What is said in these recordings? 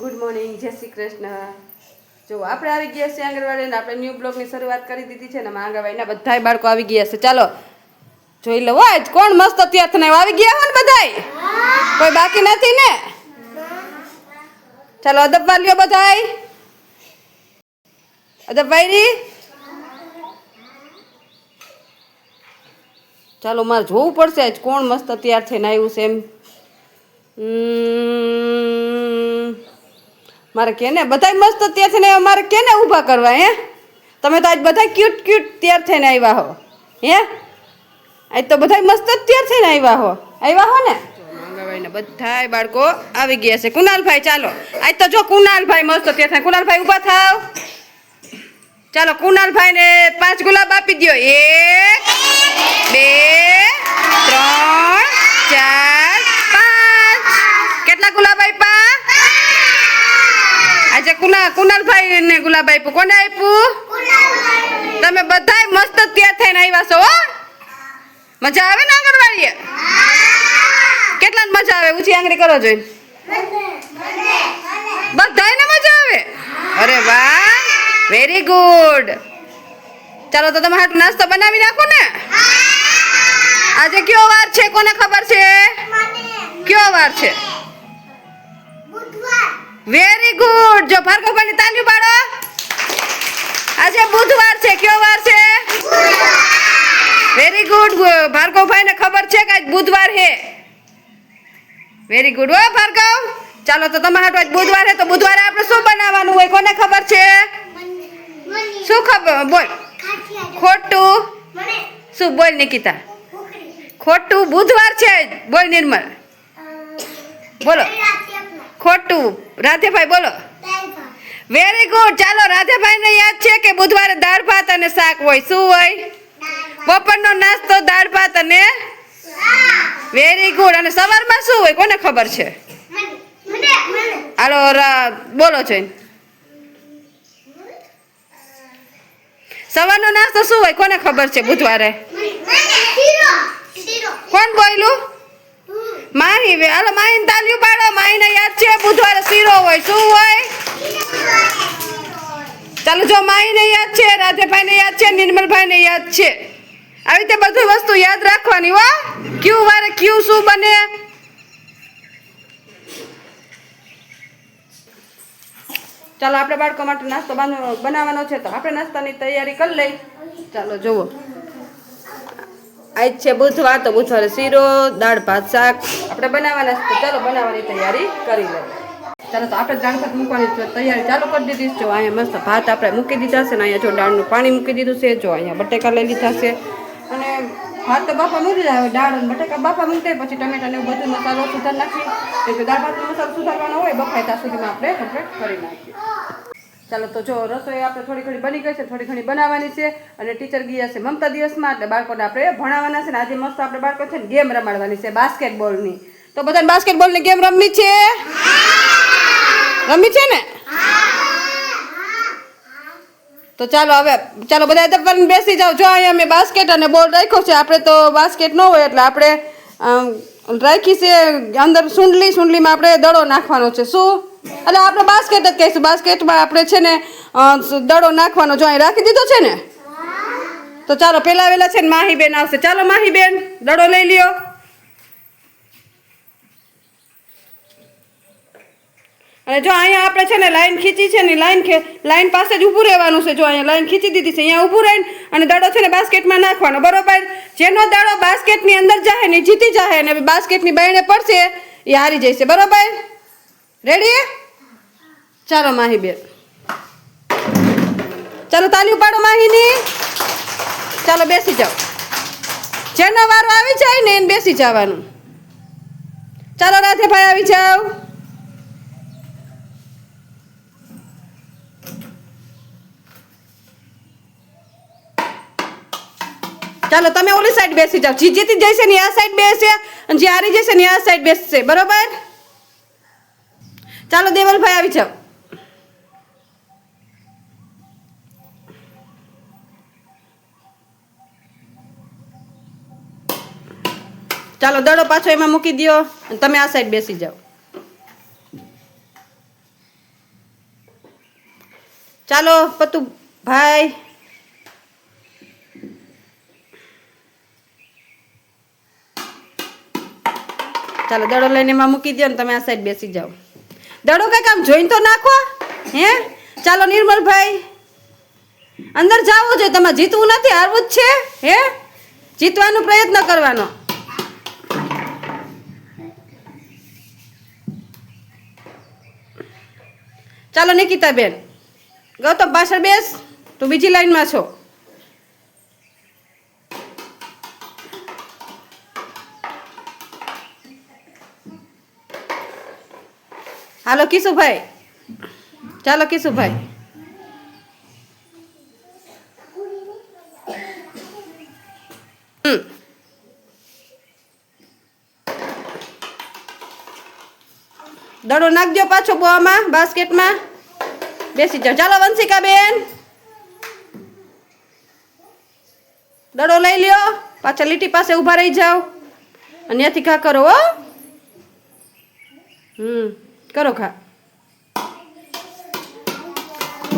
Good morning જય શ્રી કૃષ્ણ. જો, આપણે આવી ગયા છે આંગણવાડી ને આપણે ન્યૂ બ્લોગની શરૂઆત કરી દીધી છે ને આમાં આંગણવાડીના બધા બાળકો આવી ગયા છે. ચાલો, જોઈ લો આજ કોણ મસ્ત તૈયાર થઈને આવ્યું? આવી ગયા હો ને બધાય? કોઈ બાકી નથી ને? ચાલો અદબ વાલ્યો બધાય. અદબ વાયરી ચાલો, મારે જોવું પડશે આજ કોણ મસ્ત તૈયાર થઈને આવ્યું છે એમ. મારે કેને? બધાય મસ્ત અત્યારે થઈને મારે મારે કેને ઊભા કરવા, હે? તમે તો આજ બધા ક્યુટ ક્યુટ તૈયાર થઈને આવ્યા હો, હે? આજ તો બધાય મસ્ત જ થઈને આવ્યા હો. આવ્યા હો ને? મંગાવાઈને બધાય બાળકો આવી ગયા છે. કુનાલભાઈ ચાલો. આજ તો જો કુનાલભાઈ મસ્ત તૈયાર થાય કુનાલભાઈ ઊભા થાવ. ચાલો કુનાલભાઈ ને પાંચ ગુલાબ આપી દ્યો. એક, બે, ત્રણ, ચાર, પાંચ. કેટલા ગુલાબ આપ્યા? આજે કુના કુનાલભાઈ ને ગુલાબ આપ્યું કોને આપ્યું? તમે બધાય મસ્ત તૈયાર થઈને આવ્યા છો હો. મજા આવે ને આંગણવાડીએ કેટલા મજા આવે? ઊંચી આંગળી કરો જોઈને. બધાને મજા આવે? અરે વાહ વેરી ગુડ ચાલો તો તમે હાટ નાસ્તો બનાવી નાખો ને? આજે કયો વાર છે? કોને ખબર છે? કયો વાર છે? વેરી ગુડ જો ભાર્ગવભાઈની તાલીઓ પાડો આજે બુધવાર છે. કયો વાર છે? વેરી ગુડ ભાર્ગવભાઈને ખબર છે કે બુધવાર હે વેરી ગુડ હો, ભાર્ગવ. ચાલો, તો તમારા હાટુ આજ બુધવાર હે તો બુધવારે આપણે શું બનાવવાનું હોય? કોને ખબર છે? શું ખબર? બોલ. ખોટું. શું? બોલ, નિકિતા. ખોટું બુધવાર છે. બોલ, નિર્મલ. બોલો. ખોટું. રાધેભાઈ બોલો. વેરી ગુડ ચાલો રાધેભાઈને યાદ છે કે બુધવારે દાળ ભાત અને શાક હોય. શું હોય? બપોરનો નાસ્તો દાળ ભાત અને વેરી ગુડ અને સવારમાં શું હોય? કોને ખબર છે? હાલો રા- બોલો છો સવારનો નાસ્તો શું હોય? કોને ખબર છે બુધવારે? કોણ બોલ્યું માહી વે- હાલો માહીને તાલ્યું પાડો. માહીને યાદ છે, બુધવારે શીરો હોય. શું હોય? ચાલો, જો માહીને યાદ છે, રાધેભાઈને યાદ છે, નિર્મલભાઈને યાદ છે. આવી રીતે બધી વસ્તુ યાદ રાખવાની, હો. ક્યુ વારે ક્યુ શું બને? ચાલો, આપણે બાળકો માટે નાસ્તો બનાવવાનો છે, તો આપણે નાસ્તાની તૈયારી કરી લઈ. ચાલો, જુઓ. આજ છે બુધવાર તો બુધવારે શીરો, દાળ, ભાત, શાક. આપણે બનાવવાના છે ચાલો બનાવવાની તૈયારી કરી લઈએ. ચાલો તો આપણે દાળ ભાત મૂકવાની તૈયારી ચાલુ કરી દીધી છે. જો અહીંયા મસ્ત ભાત આપણે મૂકી દીધા છે ને અહીંયા જો દાળનું પાણી મૂકી દીધું છે, જો અહીંયા બટેકા લઈ લીધા છે. અને ભાત તો બાફા મૂકી દીધા દાળ અને બટેકા બાફા મૂકી પછી ટમેટાને એવું બધું મસાલો સુધાર નાખી દાળ ભાતનો મસાલો સુધારવાનો હોય, બફાય ત્યાં સુધીમાં આપણે કમ્પ્લીટ કરી નાખીએ. ચાલો તો જો રસોઈ આપણે થોડી ઘણી બની ગઈ છે, થોડી ઘણી બનાવવાની છે અને ટીચર ગયા છે મમતા દિવસમાં એટલે બાળકોને આપણે ભણાવવાના છે ને આજે મસ્ત આપણે બાળકો છે ને ગેમ રમાડવાની છે બાસ્કેટબોલની. તો બધાને બાસ્કેટબોલની ગેમ રમવી છે? રમવી છે ને? તો ચાલો હવે, ચાલો બધા દફતર બેસી જાઓ. જો અહીંયા મેં બાસ્કેટ અને બોલ રાખ્યો છે. આપણે તો બાસ્કેટ ન હોય એટલે આપણે રાખી છે. અંદર સુંડલી સુંડલીમાં આપણે દડો નાખવાનો છે. શું? એટલે આપણે બાસ્કેટ જ કહીશું. બાસ્કેટમાં આપણે છે ને દડો નાખવાનો જો અહીં રાખી દીધો છે ને? તો ચાલો, પેલા વેલા છે ને માહીબેન આવશે. ચાલો માહીબેન, દડો લઈ લ્યો. અને જો અહીંયા આપણે છે ને લાઈન ખીચી છે ને, લાઈન લાઈન પાસે જ ઊભું રહેવાનું છે જો અહીંયા લાઈન ખીચી દીધી છે, અહીંયા ઊભું રહીને અને દડો છે ને બાસ્કેટમાં નાખવાનો, બરોબર? જેનો દડો બાસ્કેટની અંદર જાય ને જીતી જાય અને બાસ્કેટની બાયણે પડશે, એ હારી જશે, બરોબર? રેડી ચાલો માહી બેન. ચાલો તાલી ઉપાડો માહીની. ચાલો બેસી જાઓ. જેનો વારો આવી જાય ને એને બેસી જવાનું. ચાલો રાધેભાઈ આવી જાઓ. ચાલો તમે ઓલી સાઈડ બેસી જાઓ. જે જીતી જશે ને આ સાઈડ બેસે અને જે હારી જશે ને આ સાઈડ બેસશે. બરોબર? ચાલો દેવલભાઈ આવી જાઓ. ચાલો દડો પાછો એમાં મૂકી દો અને તમે આ સાઈડ બેસી જાઓ. ચાલો પતુ ભાઈ ચાલો દડો લઈને એમાં મૂકી દો ને તમે આ સાઈડ બેસી જાઓ. દડો કંઈક આમ જોઈને તો નાખો, હે? ચાલો નિર્મલભાઈ, અંદર જવું જોઈએ તમારે જીતવું નથી, હારવું જ છે, હે? જીતવાનો પ્રયત્ન કરવાનો. ચાલો નિકિતા બેન ગૌતમ પાછળ બેસ, તું બીજી લાઈનમાં છો. હાલો કિશુભાઈ ચાલો કિશુભાઈ હમ દડો નાખજો પાછો બોવામાં બાસ્કેટમાં બેસી જાઓ. ચાલો વંશિકા બેન દડો લઈ લ્યો. પાછા લીટી પાસે ઊભા રહી જાઓ. અને ત્યાંથી ખા કરો, હો. હમ. કરો ખા.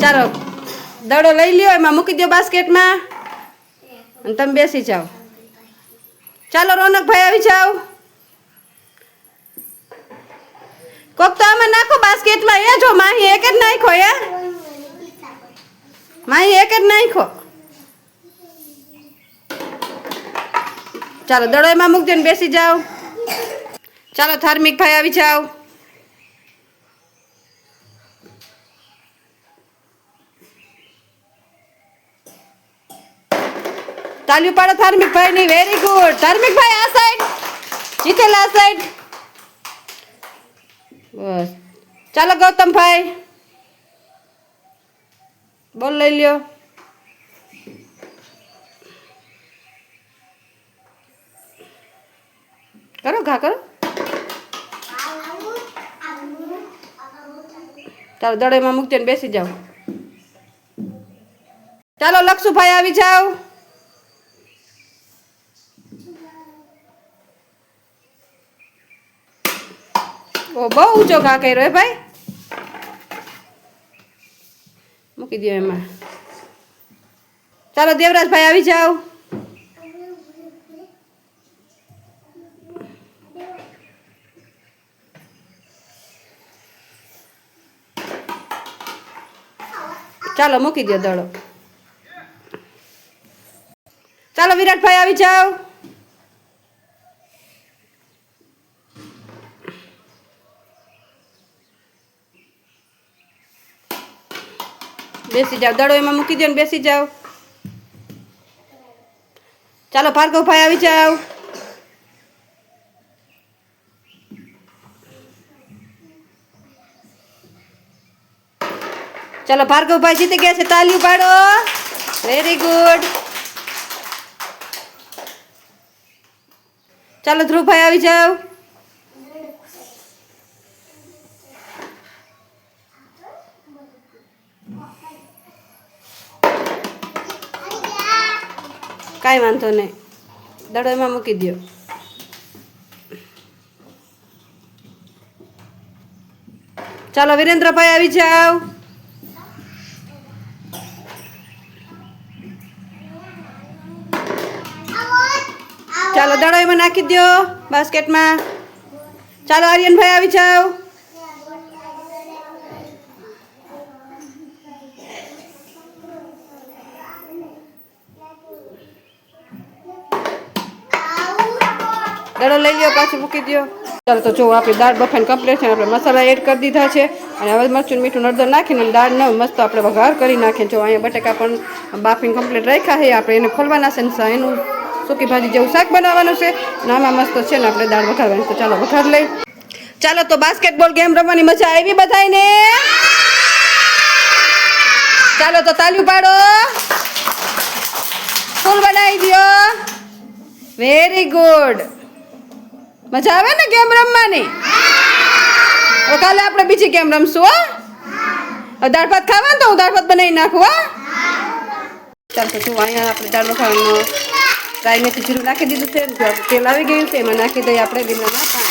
ચાલો, દડો લઈ લ્યો, એમાં મૂકી દો બાસ્કેટમાં. અને તમે બેસી જાઓ. ચાલો, રોનકભાઈ આવી જાઓ. કોક તો આમાં નાખો બાસ્કેટમાં. એ જો, માહી એક જ નાખો એ માહી એક જ નાખો. ચાલો, દડો એમાં મૂકજો ને બેસી જાઓ. ચાલો ધાર્મિક ભાઈ આવી જાઓ. તાલ્યું પાડો ધાર્મિક ભાઈ ની વેરી ગુડ ધાર્મિક ભાઈ આ સાઈડ જીતેલ આ સાઈડ બસ. ચાલો ગૌતમભાઈ. બોલ લઈ લ્યો. કરો ઘા, કરો. ચાલો દડેમાં મૂકજો ને બેસી જાઓ. ચાલો લક્ષુભાઈ આવી જાઓ. ઓ, બહુ ઊંચો ઘા કર્યો હે ભાઈ. મૂકી દો એમાં. ચાલો દેવરાજભાઈ આવી જાઓ. ચાલો મૂકી દો દડો. ચાલો વિરાટભાઈ આવી જાઓ. બેસી જાઓ. દડો એમાં મૂકી દો ને બેસી જાઓ. ચાલો ભાર્ગવભાઈ આવી જાઓ. ચાલો ભાર્ગવભાઈ જીતી ગયા છે. તાલી પાડો વેરી ગુડ ચાલો ધ્રુવભાઈ આવી જાઓ. કાંઈ વાંધો નહીં. દડો એમાં મૂકી દો ચાલો, વિરેન્દ્રભાઈ આવી જાઓ. ચાલો દડો એમાં નાખી દો બાસ્કેટમાં. ચાલો, આર્યનભાઈ આવી જાઓ. દડો લઈ લ્યો, પાછું મૂકી દો ચાલો તો જો આપણી દાળ બફાઈને કમ્પ્લીટ છે આપણે મસાલા એડ કરી દીધા છે. અને હવે મરચું મીઠું નળદર નાખીને દાળ ન મસ્ત આપણે વઘાર કરી નાખીએ. જો અહીંયા બટેકા પણ બાફીને કમ્પ્લીટ રાખ્યા છે, આપણે એને ખોલવાના છે ને એનું સૂકી ભાજી જેવું શાક બનાવવાનું છે. અને આમાં મસ્ત છે ને આપણે દાળ વઘારવાની. તો ચાલો વઘાર લઈ. ચાલો તો બાસ્કેટબોલ ગેમ રમવાની મજા આવી બધાને ચાલો તો તાલ્યું પાડો. ફૂલ બનાવી દો વેરી ગુડ મજા આવે ને ગેમ રમવાની? હવે કાલે આપણે બીજી ગેમ રમશું હો? દાળ ભાત ખાવા તો હું દાળ ભાત બનાવી નાખું હા? ચાલ તો જો અહીંયા આપણે દાળ ખાવાનું રાઈ મેથી જીરું નાખી દીધું છે. તેલ આવી ગયું છે એમાં નાખી દઈએ આપણે લીમડાના પાન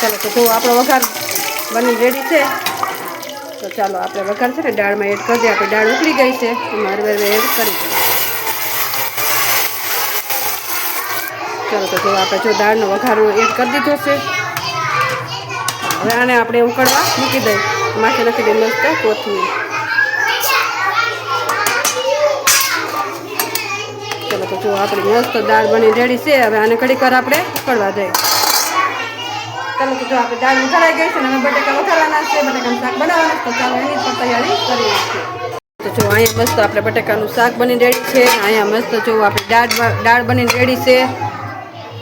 ચાલો તો જો આપણો વઘાર બની રેડી છે. તો ચાલો આપણે વઘાર છે ને દાળમાં એડ કરી દઈએ. આપણે દાળ ઉકળી ગઈ છે. એમાં હરવે એડ કરી દઈએ. ચાલો તો જો આપણે જો દાળનો વઘારો એડ કરી દીધો છે. હવે આને આપણે ઉકળવા મૂકી દઈએ. માથે નાખી દઈએ મસ્ત કોથમીર. ચાલો તો જો આપણી મસ્ત દાળ બની રેડી છે. હવે આને ઘડીક કર આપણે ઉકળવા જઈએ ચાલો તો જો આપણે દાળ ઉકળાઈ ગઈ છે અને હવે બટેકા છે, બટેકાનું શાક બનાવવાનું તો ચાલો એની પણ તૈયારી કરીએ તો જો અહીંયા મસ્ત આપણે બટેકાનું શાક બની રેડી છે અહીંયા મસ્ત જો આપણે દાળ દાળ બનીને રેડી છે.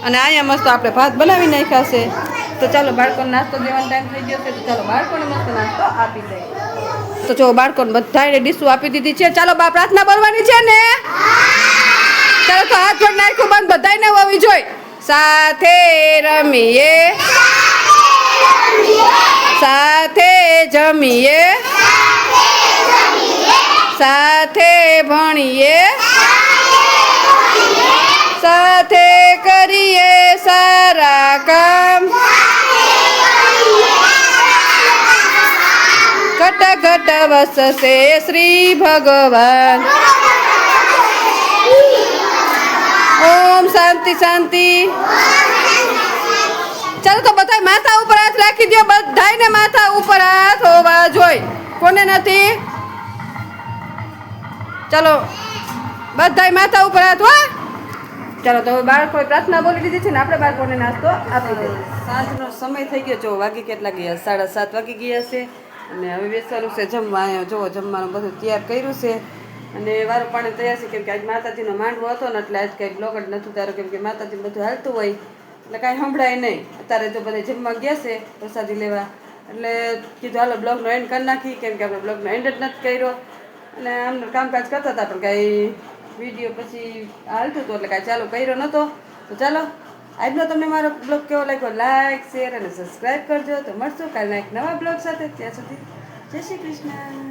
અને અહીંયા મસ્ત આપણે ભાત બનાવી નાખ્યા છે. તો ચાલો બાળકોને નાસ્તો દેવાનો ટાઈમ થઈ ગયો છે, તો ચાલો બાળકોને મસ્ત નાસ્તો આપી દઈએ. તો જો બાળકોને બધાએ ડીશું આપી દીધી છે. ચાલો બા, પ્રાર્થના બોલવાની છે ને? ચાલો તો હાથ જોડ નાખ્યું બંધ બધાને હોવી જોઈ. સાથે રમીએ. સાથે જમીએ સાથે ભણીએ સાથે કરીએ સારા કામ ઘટ ઘટ વસશે શ્રી ભગવાન ઓમ શાંતિ શાંતિ ચાલો તો બધા માથા ઉપર હાથ રાખી દો બધાયને માથા ઉપર હાથ હોવા જોઈ કોને નથી? ચાલો, બધાય માથા ઉપર હાથ, હો. ચાલો, તો બાળકોએ પ્રાર્થના બોલી દીધી છે ને, આપણે બાળકોને નાસ્તો આપી દઈએ. સાંજનો સમય થઈ ગયો, જો વાગી કેટલા ગયા? સાડા સાત વાગી ગયા છે. અને હવે બેસવાનું છે જમવા જુઓ, જમવાનું બધું તૈયાર કર્યું છે. અને વારું પાણી તૈયાર છે, કેમ કે આજ માતાજીનો માંડવો હતો ને, એટલે આજ કંઈ બ્લોગ જ નથી તારો કેમ કે માતાજી બધું હાલતું હોય. એટલે કાંઈ સંભળાય નહીં. અત્યારે તો બધા જમવા ગયા છે પ્રસાદી લેવા. એટલે કીધું, હાલો, બ્લોગનો એન્ડ કરી નાખી. કેમ કે આપણે બ્લોગનો એન્ડ જ નથી કર્યો. અને આમ કામકાજ કરતા હતા, પણ કાંઈ વીડિયો પછી હાલતું હતું, એટલે કાંઈ ચાલુ કર્યો નહોતો. તો ચાલો, આજનો તમને મારો બ્લોગ કેવો લાગ્યો? લાઈક શેર અને સબસ્ક્રાઈબ કરજો. તો મળશું કાલના એક નવા બ્લોગ સાથે. ત્યાં સુધી જય શ્રી કૃષ્ણ.